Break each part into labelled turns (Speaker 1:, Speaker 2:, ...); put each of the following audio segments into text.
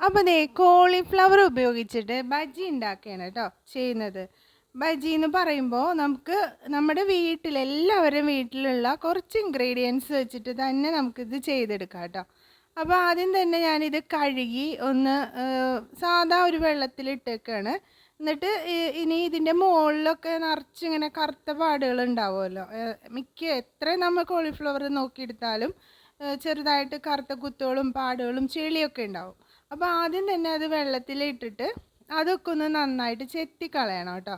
Speaker 1: അപ്പോൾ ദേ കോളിഫ്ലവർ ഉപയോഗിച്ചിട്ട് ബജി ഉണ്ടാക്കുകയാണ് കേട്ടോ ചെയ്യുന്നത്. ബജി എന്ന് പറയുമ്പോൾ നമുക്ക് നമ്മുടെ വീട്ടിൽ എല്ലാവരും വീട്ടിലുള്ള കുറച്ച് ഇൻഗ്രീഡിയൻസ് വെച്ചിട്ട് തന്നെ നമുക്കിത് ചെയ്തെടുക്കാം കേട്ടോ. അപ്പോൾ ആദ്യം തന്നെ ഞാനിത് കഴുകി ഒന്ന് സാധാ ഒരു വെള്ളത്തിലിട്ടേക്കാണ് എന്നിട്ട് ഇനി ഇതിന്റെ മുകളിലൊക്കെ നിറച്ച് ഇങ്ങനെ കറുത്ത പാടുകൾ ഉണ്ടാവുമല്ലോ. മിക്ക എത്ര നമ്മൾ കോളിഫ്ലവർ നോക്കിയെടുത്താലും ചെറുതായിട്ട് കറുത്ത കുത്തുകളും പാടുകളും ചെളിയൊക്കെ ഉണ്ടാവും. അപ്പോൾ ആദ്യം തന്നെ അത് വെള്ളത്തിലിട്ടിട്ട് അതൊക്കെ ഒന്ന് നന്നായിട്ട് ചെത്തിക്കളയണം കേട്ടോ.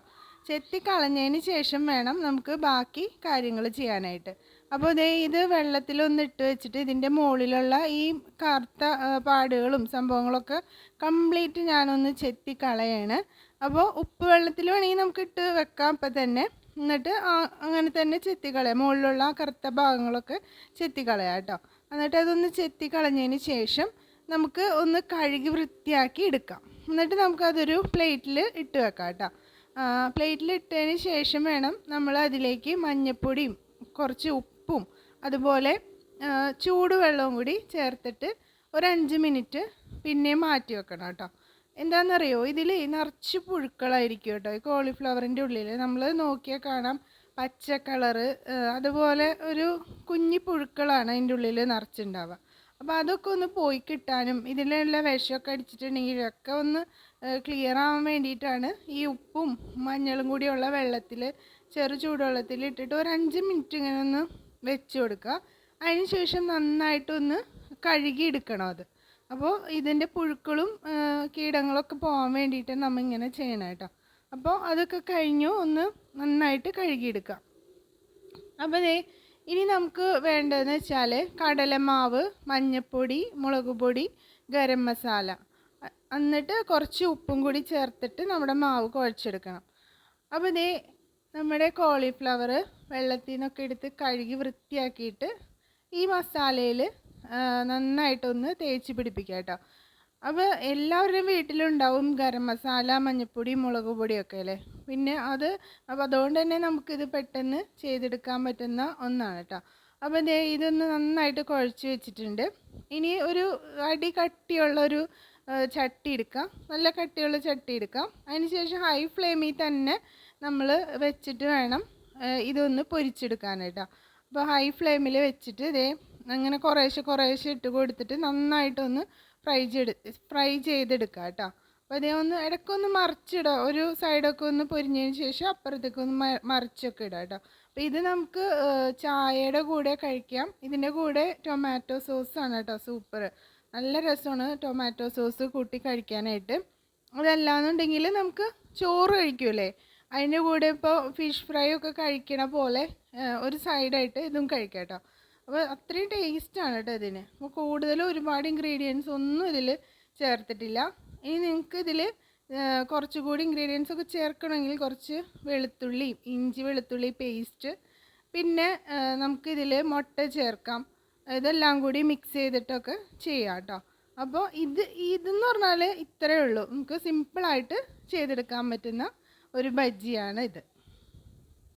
Speaker 1: ചെത്തിക്കളഞ്ഞതിന് ശേഷം വേണം നമുക്ക് ബാക്കി കാര്യങ്ങൾ ചെയ്യാനായിട്ട്. അപ്പോൾ ദേ ഇത് വെള്ളത്തിലൊന്ന് ഇട്ട് വെച്ചിട്ട് ഇതിന്റെ മുകളിലുള്ള ഈ കറുത്ത പാടുകളും സംഭവങ്ങളൊക്കെ കംപ്ലീറ്റ് ഞാനൊന്ന് ചെത്തിക്കളയാണ് അപ്പോൾ ഉപ്പ് വെള്ളത്തിൽ വേണമെങ്കിൽ നമുക്ക് ഇട്ട് വെക്കാം. അപ്പം തന്നെ എന്നിട്ട് അങ്ങനെ തന്നെ ചെത്തിക്കളയാം. മുകളിലുള്ള ആ കറുത്ത ഭാഗങ്ങളൊക്കെ ചെത്തിക്കളയാം കേട്ടോ. എന്നിട്ട് അതൊന്ന് ചെത്തിക്കളഞ്ഞതിന് ശേഷം നമുക്ക് ഒന്ന് കഴുകി വൃത്തിയാക്കി എടുക്കാം. എന്നിട്ട് നമുക്കതൊരു പ്ലേറ്റിൽ ഇട്ട് വെക്കാം കേട്ടോ. പ്ലേറ്റിൽ ഇട്ടതിന് ശേഷം വേണം നമ്മൾ അതിലേക്ക് മഞ്ഞൾപ്പൊടിയും കുറച്ച് ഉപ്പും അതുപോലെ ചൂടുവെള്ളവും കൂടി ചേർത്തിട്ട് ഒരു അഞ്ച് മിനിറ്റ് പിന്നെ മാറ്റി വെക്കണം കേട്ടോ. എന്താണെന്നറിയോ ഇതിൽ നിറച്ച് പുഴുക്കളായിരിക്കും കേട്ടോ. ഈ കോളിഫ്ലവറിന്റെ ഉള്ളിൽ നമ്മൾ നോക്കിയാൽ കാണാം പച്ച കളറ് അതുപോലെ ഒരു കുഞ്ഞി പുഴുക്കളാണ് അതിന്റെ ഉള്ളിൽ നിറച്ചുണ്ടാവുക. അപ്പോൾ അതൊക്കെ ഒന്ന് പോയി കിട്ടാനും ഇതിലുള്ള വിഷമൊക്കെ അടിച്ചിട്ടുണ്ടെങ്കിൽ ഒക്കെ ഒന്ന് ക്ലിയർ ആവാൻ വേണ്ടിയിട്ടാണ് ഈ ഉപ്പും മഞ്ഞളും കൂടിയുള്ള വെള്ളത്തിൽ ചെറു ചൂടുവെള്ളത്തിൽ ഇട്ടിട്ട് ഒരു അഞ്ച് മിനിറ്റ് ഇങ്ങനെ ഒന്ന് വെച്ച് കൊടുക്കുക. അതിന് ശേഷം നന്നായിട്ടൊന്ന് കഴുകി എടുക്കണം അത്. അപ്പോൾ ഇതിന്റെ പുഴുക്കളും കീടങ്ങളൊക്കെ പോകാൻ വേണ്ടിയിട്ട് നമ്മൾ ഇങ്ങനെ ചെയ്യണം കേട്ടോ അപ്പോൾ അതൊക്കെ കഴിഞ്ഞു ഒന്ന് നന്നായിട്ട് കഴുകിയെടുക്കാം. അപ്പോൾ ദേ ഇനി നമുക്ക് വേണ്ടതെന്ന് വെച്ചാൽ കടലമാവ് മഞ്ഞൾപ്പൊടി മുളക് പൊടി ഗരം മസാല. എന്നിട്ട് കുറച്ച് ഉപ്പും കൂടി ചേർത്തിട്ട് നമ്മുടെ മാവ് കുഴച്ചെടുക്കണം. അപ്പോൾ ദേ നമ്മുടെ കോളിഫ്ലവർ വെള്ളത്തിൽ നിന്നൊക്കെ എടുത്ത് കഴുകി വൃത്തിയാക്കിയിട്ട് ഈ മസാലയിൽ നന്നായിട്ടൊന്ന് തേച്ച് പിടിപ്പിക്കുക കേട്ടോ. അപ്പോൾ എല്ലാവരുടെയും വീട്ടിലുണ്ടാവും ഗരം മസാല മഞ്ഞൾപ്പൊടി മുളക് പൊടിയൊക്കെ അല്ലേ? പിന്നെ അത് അപ്പോൾ അതുകൊണ്ട് തന്നെ നമുക്കിത് പെട്ടെന്ന് ചെയ്തെടുക്കാൻ പറ്റുന്ന ഒന്നാണ് കേട്ടോ. അപ്പോൾ ദേ ഇതൊന്ന് നന്നായിട്ട് കുഴച്ച് വെച്ചിട്ടുണ്ട്. ഇനി ഒരു അടി കട്ടിയുള്ള ഒരു ചട്ടി എടുക്കാം. നല്ല കട്ടിയുള്ള ചട്ടി എടുക്കാം. അതിന് ശേഷം ഹൈ ഫ്ലെയിമിൽ തന്നെ നമ്മൾ വെച്ചിട്ട് വേണം ഇതൊന്ന് പൊരിച്ചെടുക്കാനായിട്ടോ. അപ്പോൾ ഹൈ ഫ്ലെയിമിൽ വെച്ചിട്ട് ഇതേ അങ്ങനെ കുറേശ്ശെ കുറേശ്ശെ ഇട്ട് കൊടുത്തിട്ട് നന്നായിട്ടൊന്ന് ഫ്രൈ ചെയ്ത് ഫ്രൈ ചെയ്തെടുക്കുക കേട്ടോ. അപ്പോൾ അതേ ഒന്ന് ഇടയ്ക്കൊന്ന് മറിച്ചിടുക ഒരു സൈഡൊക്കെ ഒന്ന് പൊരിഞ്ഞതിന് ശേഷം അപ്പുറത്തേക്ക് ഒന്ന് മറിച്ചൊക്കെ ഇടുക കേട്ടോ. അപ്പോൾ ഇത് നമുക്ക് ചായയുടെ കൂടെ കഴിക്കാം. ഇതിന്റെ കൂടെ ടൊമാറ്റോ സോസാണ് കേട്ടോ സൂപ്പർ. നല്ല രസമാണ് ടൊമാറ്റോ സോസ് കൂട്ടി കഴിക്കാനായിട്ട്. അതല്ലാന്നുണ്ടെങ്കിൽ നമുക്ക് ചോറ് കഴിക്കൂലേ? അതിന്റെ കൂടെ ഇപ്പോൾ ഫിഷ് ഫ്രൈ ഒക്കെ കഴിക്കണ പോലെ ഒരു സൈഡായിട്ട് ഇതും കഴിക്കാം കേട്ടോ. അപ്പോൾ അത്രയും ടേസ്റ്റാണ് കേട്ടോ ഇതിന്. അപ്പോൾ കൂടുതൽ ഒരുപാട് ഇൻഗ്രീഡിയൻസ് ഒന്നും ഇതിൽ ചേർത്തിട്ടില്ല. ഇനി നിങ്ങൾക്ക് ഇതിൽ കുറച്ചുകൂടി ഇൻഗ്രീഡിയൻസ് ഒക്കെ ചേർക്കണമെങ്കിൽ കുറച്ച് വെളുത്തുള്ളി ഇഞ്ചി വെളുത്തുള്ളി പേസ്റ്റ് പിന്നെ നമുക്കിതിൽ മുട്ട ചേർക്കാം. ഇതെല്ലാം കൂടി മിക്സ് ചെയ്തിട്ടൊക്കെ ചെയ്യാം കേട്ടോ അപ്പോൾ ഇത് ഇതെന്ന് പറഞ്ഞാൽ ഇത്രയേ ഉള്ളൂ. നമുക്ക് സിമ്പിളായിട്ട് ചെയ്തെടുക്കാൻ പറ്റുന്ന ഒരു ബജ്ജിയാണ് ഇത്.